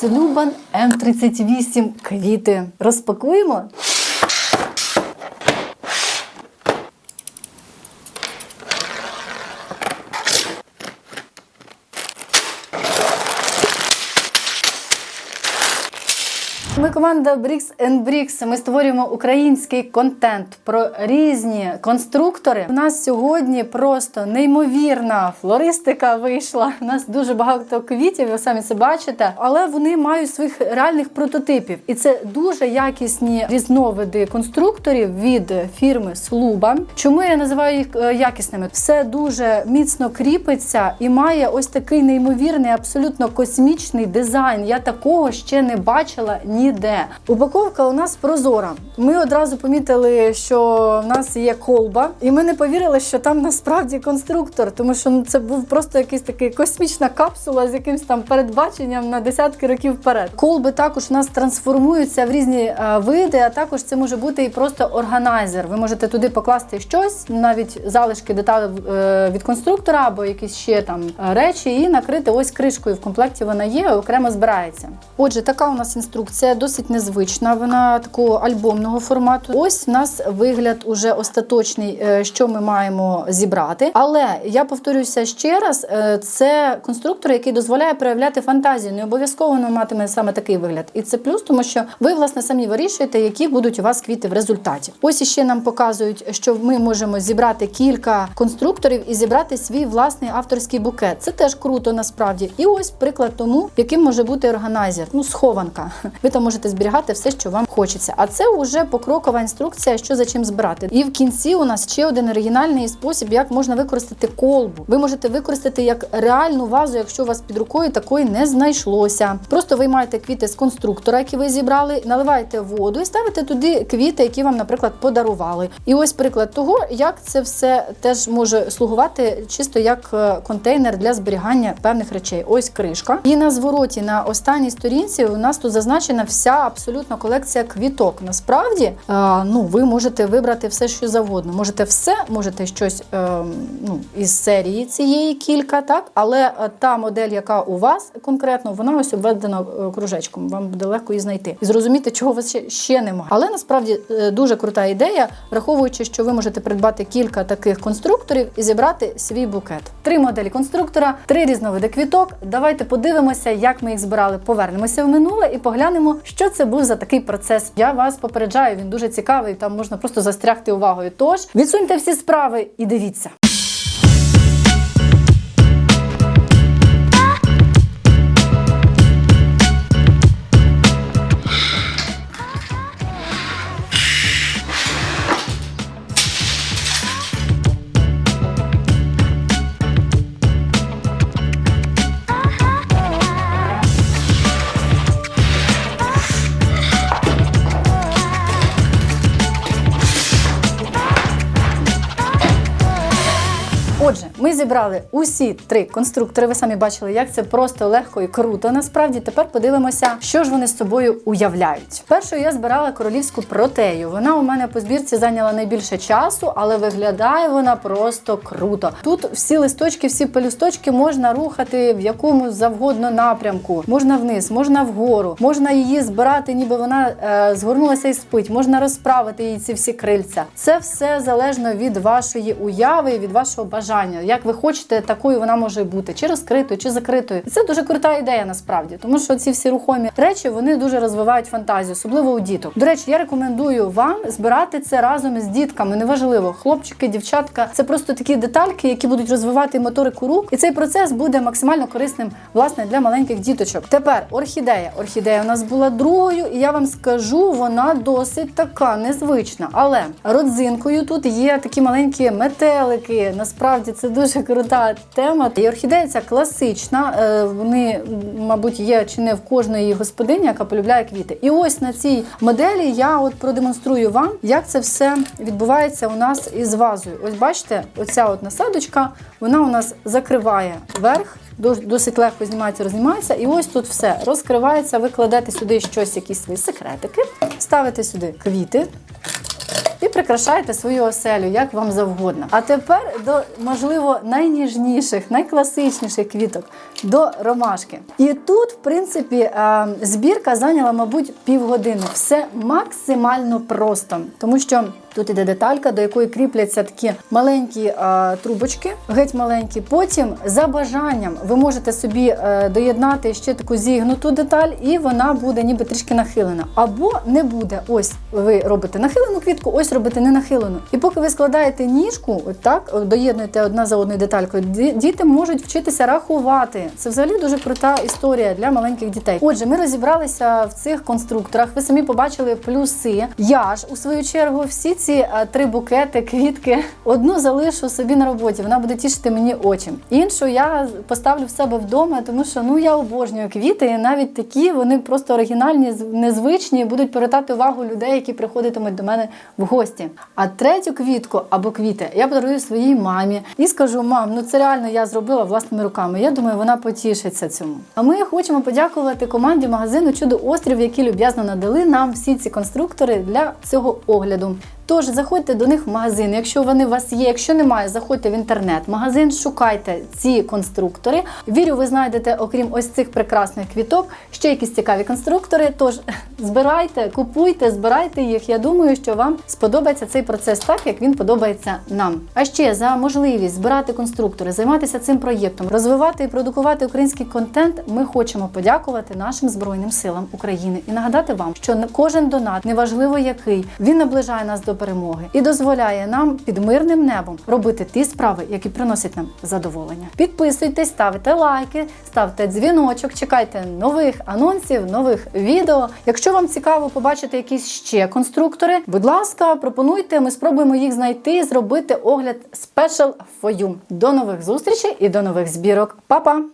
Слюбан М38 квіти. Розпакуємо. Ми команда Bricks and Bricks. Ми створюємо український контент про різні конструктори. У нас сьогодні просто неймовірна флористика вийшла. У нас дуже багато квітів, ви самі це бачите, але вони мають своїх реальних прототипів. І це дуже якісні різновиди конструкторів від фірми Sluban. Чому я називаю їх е, якісними? Все дуже міцно кріпиться і має ось такий неймовірний, абсолютно космічний дизайн. Я такого ще не бачила ніде. Упаковка у нас прозора. Ми одразу помітили, що в нас є колба, і ми не повірили, що там насправді конструктор, тому що ну, це був просто якийсь такий космічна капсула з якимось там передбаченням на десятки років вперед. Колби також у нас трансформуються в різні е, види, а також це може бути і просто органайзер. Ви можете туди покласти щось, навіть залишки деталей е, від конструктора або якісь ще там е, речі, і накрити ось кришкою. В комплекті вона є, окремо збирається. Отже, така у нас інструкція досить незвична. Вона такого альбомного формату. Ось у нас вигляд уже остаточний, е, що ми маємо зібрати. Але я повторюся ще раз: е, це конструктор, який дозволяє проявляти фантазію. Не обов'язково воно матиме саме такий вигляд. І це плюс, тому що ви власне самі вирішуєте, які будуть у вас квіти в результаті. Ось іще нам показують, що ми можемо зібрати кілька конструкторів і зібрати свій власний авторський букет. Це теж круто насправді. І ось приклад тому, яким може бути органайзер. Ну, схованка. Ви там можете зберігати все, що вам хочеться. А це вже покрокова інструкція, що за чим збирати. І в кінці у нас ще один оригінальний спосіб, як можна використати колбу. Ви можете використати як реальну вазу, якщо у вас під рукою такої не знайшлося. Просто виймаєте квіти з конструктора, які ви зібрали, наливаєте воду і ставите туди квіти, які вам, наприклад, подарували. І ось приклад того, як це все теж може слугувати чисто як е, контейнер для зберігання певних речей. Ось кришка. І на звороті на останній сторінці у нас тут зазначена вся абсолютно колекція квіток. Насправді, е, ну ви можете вибрати все, що завгодно. Можете все, можете щось е, ну, із серії цієї кілька, так але е, та модель, яка у вас конкретно, вона ось обведена кружечком. Вам буде легко її знайти і зрозуміти, чого у вас ще, ще немає. Але насправді дуже крута ідея, враховуючи, що ви можете придбати кілька таких конструкторів і зібрати свій букет. Три моделі конструктора, три різновиди квіток. Давайте подивимося, як ми їх збирали. Повернемося в минуле і поглянемо, що це був за такий процес. Я вас попереджаю, він дуже цікавий. Там можна просто застрягти увагою. Тож відсуньте всі справи і дивіться. Ми зібрали усі три конструктори. Ви самі бачили, як це просто легко і круто. Насправді тепер подивимося, що ж вони з собою уявляють. Першою я збирала королівську протею. Вона у мене по збірці зайняла найбільше часу, але виглядає вона просто круто. Тут всі листочки, всі пелюсточки можна рухати в якому завгодно напрямку. Можна вниз, можна вгору, можна її збирати, ніби вона е, згорнулася і спить. Можна розправити її ці всі крильця. Це все залежно від вашої уяви, і від вашого бажання. Як ви хочете, такою вона може бути, чи розкритою, чи закритою. І це дуже крута ідея насправді, тому що ці всі рухомі речі вони дуже розвивають фантазію, особливо у діток. До речі, я рекомендую вам збирати це разом з дітками. Неважливо, хлопчики, дівчатка. Це просто такі детальки, які будуть розвивати моторику рук, і цей процес буде максимально корисним власне для маленьких діточок. Тепер орхідея. Орхідея у нас була другою, і я вам скажу, вона досить така незвична. Але родзинкою тут є такі маленькі метелики. Насправді це дуже крута тема. І орхідея ця класична. е, Вони, мабуть, є чи не в кожної господині, яка полюбляє квіти. І ось на цій моделі я от продемонструю вам, як це все відбувається у нас із вазою. Ось бачите, оця от насадочка, вона у нас закриває верх. Досить легко знімається, рознімається. І ось тут все розкривається. Ви кладете сюди щось, якісь свої секретики, ставите сюди квіти прикрашайте свою оселю, як вам завгодно. А тепер до можливо найніжніших, найкласичніших квіток до ромашки. І тут, в принципі, е, збірка зайняла, мабуть, півгодини. Все максимально просто, тому що. Тут іде деталька, до якої кріпляться такі маленькі е, трубочки, геть маленькі. Потім, за бажанням, ви можете собі е, доєднати ще таку зігнуту деталь, і вона буде ніби трішки нахилена. Або не буде. Ось ви робите нахилену квітку, ось робите не нахилену. І поки ви складаєте ніжку, от так доєднуєте одна за одною деталькою, діти можуть вчитися рахувати. Це взагалі дуже крута історія для маленьких дітей. Отже, ми розібралися в цих конструкторах. Ви самі побачили плюси. Я ж у свою чергу всі ці е, три букети, квітки, одну залишу собі на роботі. Вона буде тішити мені очі. Іншу я поставлю в себе вдома, тому що ну я обожнюю квіти, навіть такі вони просто оригінальні, незвичні, будуть привертати увагу людей, які приходитимуть до мене в гості. А третю квітку або квіти я подарую своїй мамі і скажу: мам, ну це реально я зробила власними руками. Я думаю, вона потішиться цьому. А ми хочемо подякувати команді магазину Чудо Острів, які люб'язно надали нам всі ці конструктори для цього огляду. Тож заходьте до них в магазин. Якщо вони у вас є, якщо немає, заходьте в інтернет-магазин, шукайте ці конструктори. Вірю, ви знайдете, окрім ось цих прекрасних квіток, ще якісь цікаві конструктори. Тож збирайте, купуйте, збирайте їх. Я думаю, що вам сподобається цей процес так, як він подобається нам. А ще за можливість збирати конструктори, займатися цим проєктом, розвивати і продукувати український контент. Ми хочемо подякувати нашим збройним силам України і нагадати вам, що кожен донат, неважливо який, він наближає нас до перемоги і дозволяє нам під мирним небом робити ті справи, які приносять нам задоволення. Підписуйтесь, ставте лайки, ставте дзвіночок, чекайте нових анонсів, нових відео. Якщо вам цікаво побачити якісь ще конструктори, будь ласка, пропонуйте. Ми спробуємо їх знайти і зробити огляд Special for you. До нових зустрічей і до нових збірок. Па-па!